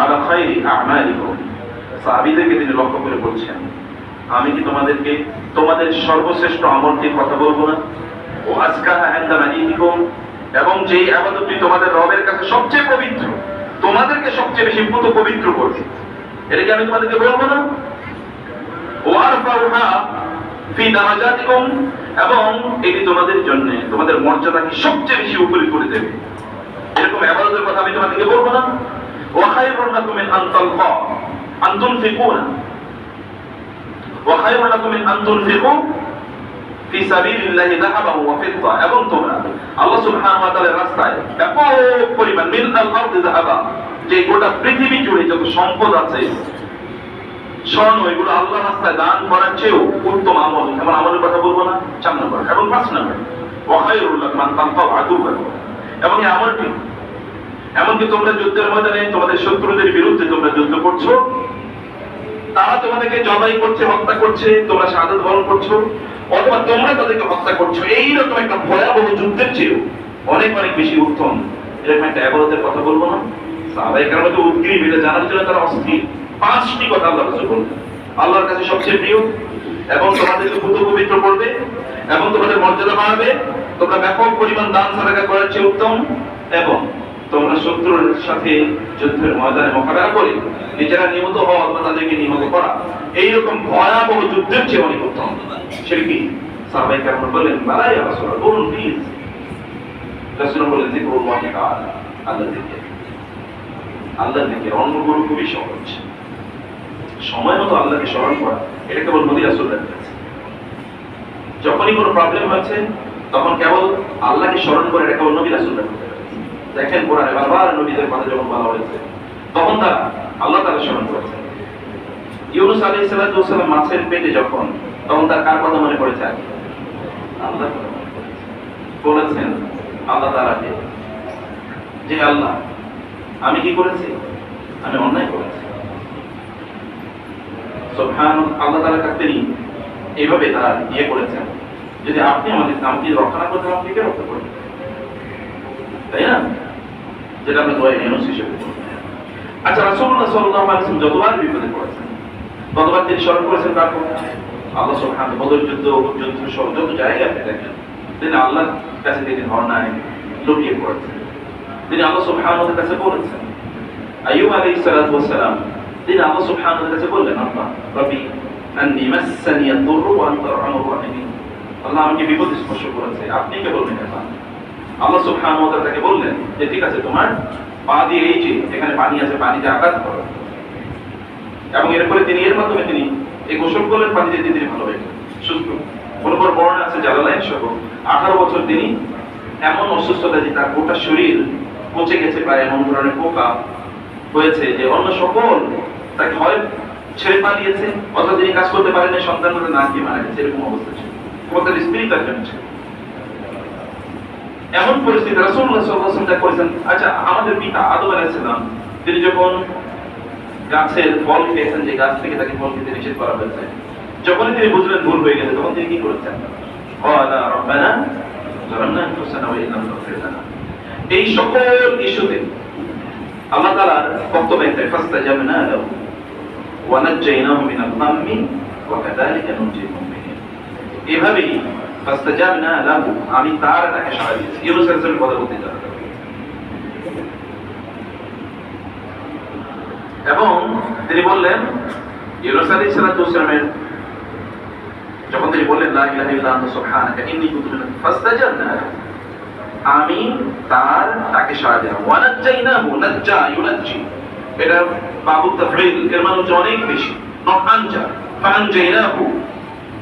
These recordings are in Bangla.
আলা তিনি লক্ষ্য করে বলছেন, আমি কি তোমাদেরকে, তোমাদের সর্বশ্রেষ্ঠ আমলটির কথা বলব না? ও আজকাহা মালিকিকুম এবং যেই আবাদতটি তোমাদের রবের কাছে সবচেয়ে পবিত্র, তোমাদেরকে সবচেয়ে বেশি পুত পবিত্র করবে। এটা কি আমি তোমাদেরকে বলব না? এবং এটি তোমাদের জন্য, তোমাদের মর্যাদাকে সবচেয়ে বেশি উপরে করে দেবে। এরকম ইবাদতের কথা আমি তোমাদেরকে বলব না। লাকুম আন আন লাকুম আন ওয়া ফিদ্দা। এবং তোমরা আল্লাহ সুবহানাহু ওয়া তাআলার রাস্তায় ব্যাপক পরিমাণ মিল আল আরদি যাহাবা, যে গোটা পৃথিবী জুড়ে যত সম্পদ আছে, স্বর্ণ এগুলো আল্লাহ রাস্তায় দান করার চেয়েও উত্তম আমল। এমন আমলের কথা বলব না, চার নম্বর। এবং পাঁচ নম্বর ওয়াখাইরুল্লাহ মান তানফা আদুবা এবং এই আমলটি এমনকি তোমরা যুদ্ধের ময়দানে তোমাদের শত্রুদের বিরুদ্ধে তোমরা যুদ্ধ করছ। তারা তোমাদেরকে জবাই করছে, হত্যা করছে, তোমরা শাহাদত বরণ করছ, অথবা তোমরা তাদেরকে হত্যা করছ। এইরকম একটা ভয়াবহ যুদ্ধের চেয়েও অনেক অনেক বেশি উত্তম। এরকম একটা আবাদতের কথা বলব না। সাহাবাই কারণ উদ্গ্রীব এটা জানার জন্য তারা অস্থির। পাঁচটি কথা আল্লাহ রাসূল বললেন। আল্লাহর কাছে সবচেয়ে প্রিয়, এবং তোমাদেরকে পুত পবিত্র করবে, এবং তোমাদের মর্যাদা বাড়াবে, তোমরা ব্যাপক পরিমাণ দান সাদাকা করার চেয়ে উত্তম, এবং তোমরা শত্রুর সাথে যুদ্ধের ময়দানে মোকাবেলা করে নিজেরা নিহত হওয়া অথবা তাদেরকে নিহত করা। এইরকম ভয়াবহ যুদ্ধের চেয়ে অনেক উত্তম সেটা কি? সাহাবাই কেমন বললেন বালাই বলুন প্লিজ রাসূল তাআলা আল্লাহ দিকে। দিকে। অন্যগুলো খুবই সহজ। সময় মতো আল্লাহকে স্মরণ করা। এটা কেবল নদী রাসূলের যখনই কোনো প্রবলেম হয়েছে, তখন কেবল আল্লাহকে স্মরণ করে এটা কেবল নবী রাসূলের দেখেন কোরআনে বারবার নবীদের কথা যখন বলা হয়েছে, তখন তারা আল্লাহ তাআলা স্মরণ করেছে ইউনুস সালাতু ওয়াসালাম মাছের পেটে যখন, তখন তার কার কথা মনে পড়েছে? আগে আল্লাহ বলেছেন, আল্লাহ তাআলাকে যে আল্লাহ, আমি কি করেছি? আমি অন্যায় করেছি। সুবহান আল্লাহ তাআলার কাছে তিনি এইভাবে তারা ইয়ে করেছেন, যদি আপনি আমাদের আমাকে রক্ষা না করতে আপনি কে রক্ষা করবেন? তাই না? যেটা আমরা দোয়া ইউনুস হিসেবে। আচ্ছা রাসূলুল্লাহ সাল্লাল্লাহু আলাইহি ওয়াসাল্লাম যতবার বিপদে পড়েছেন, ততবার তিনি স্মরণ করেছেন কার কথা? আল্লাহ সুবহানাহু বদর যুদ্ধ উহুদ যুদ্ধ সব যত জায়গায় দেখেন, তিনি আল্লাহর কাছে তিনি ধর্ণায় লুকিয়ে পড়েছেন। তিনি আল্লাহ সুবহানাহু ওয়া কাছে বলেছেন, আইয়ুব আলাইহিস সালাতু ওয়াস সালাম, তিনি আল্লাহ সুবহানাহু কাছে বললেন, আল্লাহ, রব্বি আন্নি মাসসানি আদ-দুররু ওয়া আনতা আরহামুর রাহিমিন। আল্লাহ আমাকে বিপদ স্পর্শ করেছে, আপনি কে বলবেন এটা? আল্লাহ তাআলা তাকে বললেন যে, ঠিক আছে, তোমার পা দিয়ে এই যে, এখানে পানি আছে, পানিতে আঘাত করো। এবং এরপরে তিনি, এর মাধ্যমে তিনি এই গোসল করলেন, পানি দিয়ে তিনি ভালো হয়ে সুস্থ আছে, জালালাইন সহ, আঠারো বছর তিনি এমন অসুস্থতা যে তার গোটা শরীর পচে গেছে এমন ধরনের পোকা হয়েছে যে অন্য সকল তাকে হয় ছেড়ে পালিয়েছে অথবা তিনি কাজ করতে পারেন সন্তান না দিয়ে মারা গেছে, এরকম অবস্থা ছিল। তার জন্য এমন পরিস্থিতি, রাসূলুল্লাহ সাল্লাল্লাহু আলাইহি করেছেন আচ্ছা আমাদের পিতা আদম আলাইহিস সালাম তিনি যখন গাছের ফল খেয়েছেন, যে গাছ থেকে তাকে ফল খেতে নিষেধ করা হয়েছে, যখনই তিনি বুঝলেন ভুল হয়ে গেছে, তখন তিনি কি করেছেন? এই সকল ইস্যুতে আল্লাহ তাআলার বক্তব্য একটা কাযালিকা নুনজিল মুমিনিন। এভাবেই আমি তার তাকে সাড়া দিয়েছি। এবং তিনি বললেন আলাইহিস সালাতু যখন তিনি বললেন, লা ইলাহা সুবহানাকা, ইন্নী কুনতু মিনাল আমি তার তাকে সাড়া দিলাম। এটা বাবু তাফঈল এর মানে হচ্ছে অনেক বেশি। নট আনজা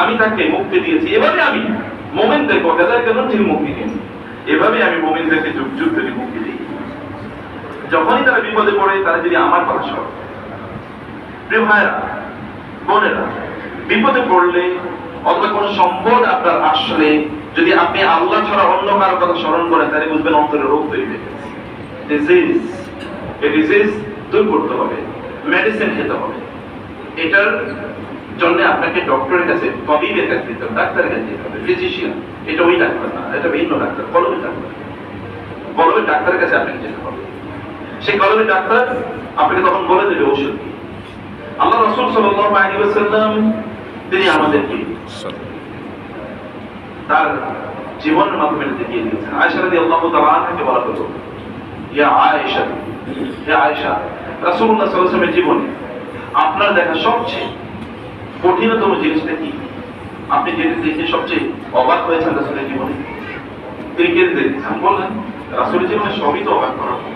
আমি তাকে মুক্তি দিয়েছি। এভাবে আমি মুমিনদেরকে ওয়া কাযালিকা নুনজিল মুমিনিন এভাবে আমি মুমিনদেরকে যুগ যুগ ধরে মুক্তি দিই। যখনই তারা বিপদে পড়ে তারা যদি আমার কথা করে, প্রিয় বোনেরা বিপদে পড়লে অথবা কোনো সম্পদ আপনার আসলে যদি আপনি আল্লাহ ছাড়া অন্য কারও কথা স্মরণ করেন তাহলে বুঝবেন অন্তরে রোগ তৈরি ডিজিজ এই ডিজিজ দূর করতে হবে। মেডিসিন খেতে হবে। এটার জন্য আপনাকে ডক্টরের কাছে তবিবের কাছে যেতে হবে, ডাক্তারের কাছে যেতে হবে ফিজিশিয়ান এটা ওই ডাক্তার না, এটা ভিন্ন ডাক্তার কলমের ডাক্তার। কলমের ডাক্তারের কাছে আপনাকে যেতে হবে। সেই কলমের ডাক্তার আপনাকে তখন বলে দেবে ওষুধ কি। আল্লাহ রসুল সাল্লাল্লাহু আলাইহি ওয়াসাল্লাম, তিনি আমাদেরকে তার জীবনের মাধ্যমে দেখিয়ে দিয়েছেন। আয়েশা রাদিয়াল্লাহু তাআলা আনহাকে বলা হলো, ইয়া আয়েশা হে আয়েশা, রাসূলুল্লাহ সাল্লাল্লাহু জীবনে আপনার দেখা সবচেয়ে কঠিনতম জিনিসটা কি? আপনি যেটা দেখে সবচেয়ে অবাক হয়েছেন রাসূলের জীবনে, তিনি কেঁদে দেখেছেন বললেন, রাসূলের জীবনে সবই তো অবাক মতো।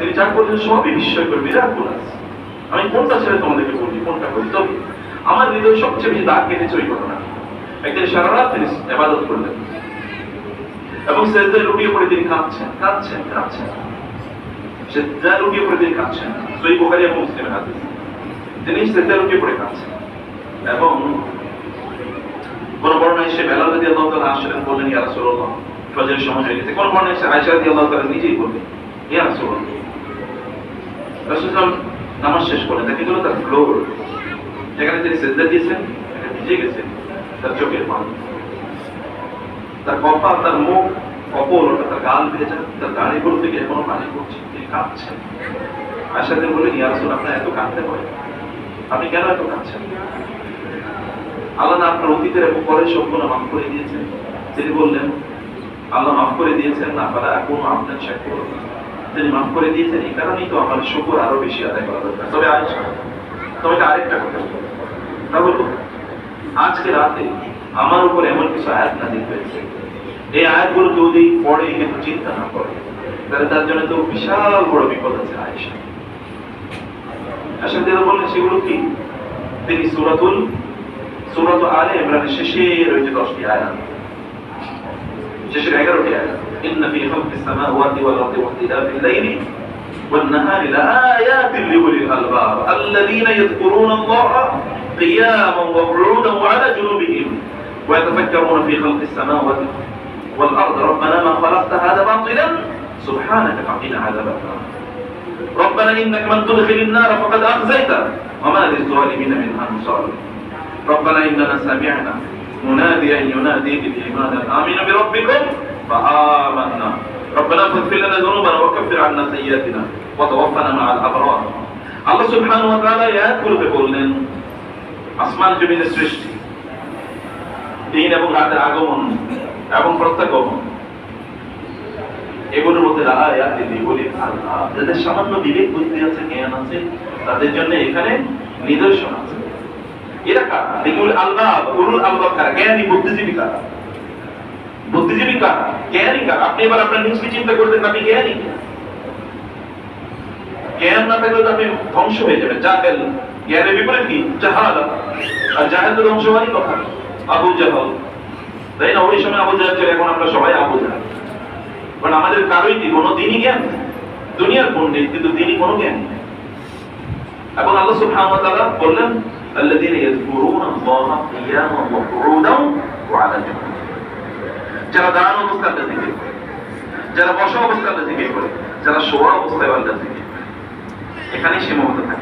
তিনি যা করলেন সবই বিস্ময় করে বিরাট আছে। আমি কোনটা ছেড়ে তোমাদেরকে বলি, কোনটা করি? তবে আমার হৃদয় সবচেয়ে বেশি দাগ কেটেছে ওই ঘটনা। একদিন সারা রাত তিনি এবাদত করলেন। এবং সেজদায় লুটিয়ে পড়ে তিনি কাঁদছেন কাঁদছেন কাঁদছেন। সেজদায় লুটিয়ে পড়ে তিনি কাঁদছেন। সই বোখারি এবং মুসলিমের হাদিস। তিনি সেজদায় লুটিয়ে পড়ে কাঁদছেন এবং কোন বর্ণনা এসে বেলাল রাদি আল্লাহ তাআলা আসলেন বললেন, ইয়া রাসূলুল্লাহ, ফজরের সময় হয়ে গেছে। কোন বর্ণনা এসে আয়েশা রাদি আল্লাহ তাআলা নিজেই বললেন, ইয়া রাসূলুল্লাহ। রাসূল নামাজ শেষ করলেন। দেখে গেল তার ফ্লোর যেখানে তিনি সেজদা দিয়েছেন এটা ভিজে গেছে তার চোখের পানি। তার কপাল, তার মুখ কপল তার গাল ভেজা তার দাড়িগুলো থেকে এখনও পানি পড়ছে, তিনি কাঁদছেন। বললেন, ইয়া রাসূল, আপনার এত কাঁদতে হয় আপনি কেন এত কাঁদছেন আল্লাহ আপনার অতীতের এবং পরের সবগুলো মাফ করে দিয়েছেন। তিনি বললেন, আল্লাহ মাফ করে দিয়েছেন, না পারা কোনো আপনার শেখ তিনি মাফ করে দিয়েছেন, এই কারণেই তো আমার শুকুর আরও বেশি আদায় করা দরকার। তবে আয়েশা তোমাকে আরেকটা কথা। তা বলব আজকে রাতে আমার উপর এমন কিছু আয়াত নাজিল হয়েছে। এই আয়াতগুলো যদি পড়ে কিন্তু চিন্তা না করে, তাহলে তার জন্য তো বিশাল বড় বিপদ আছে আয়েশা আসলে যেটা বললেন সেগুলো কি তিনি সুরাতুল সুরাত আলে ইমরানের শেষের ওই যে দশটি আয়াত শেষের এগারোটি আয়াত ইন্না ফি খালকিস সামাওয়াতি ওয়াল আরদি ওয়াখতিলাফিল লাইলি والنهار لآيات لأولي الألباب الذين يذكرون الله قياما وقعودا وعلى جنوبهم ويتفكرون في خلق السماوات والأرض ربنا ما خلقت هذا باطلا سبحانك فقنا عذاب النار ربنا إنك من تدخل النار فقد أخزيته وما للظالمين من أنصار ربنا إننا سمعنا مناديا ينادي بالإيمان أن آمنوا بربكم فآمنا ربنا فاغفر لنا ذنوبنا وكفر عنا سيئاتنا وتوفنا مع الأبرار আল্লাহ সুবহানাহু ওয়া তাআলা এই আয়াতগুলোতে বললেন আসমান জমিনের সৃষ্টি দিন এবং রাতের আগমন এবং প্রত্যাগমন যাদের সামান্য বিবেক বুদ্ধি আছে, জ্ঞান আছে, তাদের জন্য এখানে নিদর্শন আছে। এরা কারা? এগুলো আল্লাহ আল্লাহ কারা? জ্ঞানী, বুদ্ধিজীবী কারা? বুদ্ধিজীবী কারা? জ্ঞানী কারা? আপনি এবার আপনার চিন্তা জ্ঞানী। জ্ঞান না থাকলে আপনি ধ্বংস হয়ে যাবেন। জাহেল। জ্ঞানের বিপরীত কি? আর জাহেল তো ধ্বংস হওয়ারই কথা। আবু জাহাল। তাই না? ওই সময় আবু ছিল, এখন আমরা সবাই আবু জাহাল। কারণ আমাদের কারোই কি কোনো দিনই জ্ঞান নেই। দুনিয়ার পণ্ডিত কিন্তু দিনই কোনো জ্ঞান নেই এবং আল্লাহ সুবহানাহু ওয়া তাআলা বললেন الذين يذكرون الله قياما وقعودا وعلى جنوبهم যারা দাঁড়ানো অবস্থায় আল্লাহ জিকির করে যারা বসা অবস্থায় আল্লাহ জিকির করে যারা শোয়া অবস্থায় আল্লাহ জিকির করে এখানেই সীমাবদ্ধতা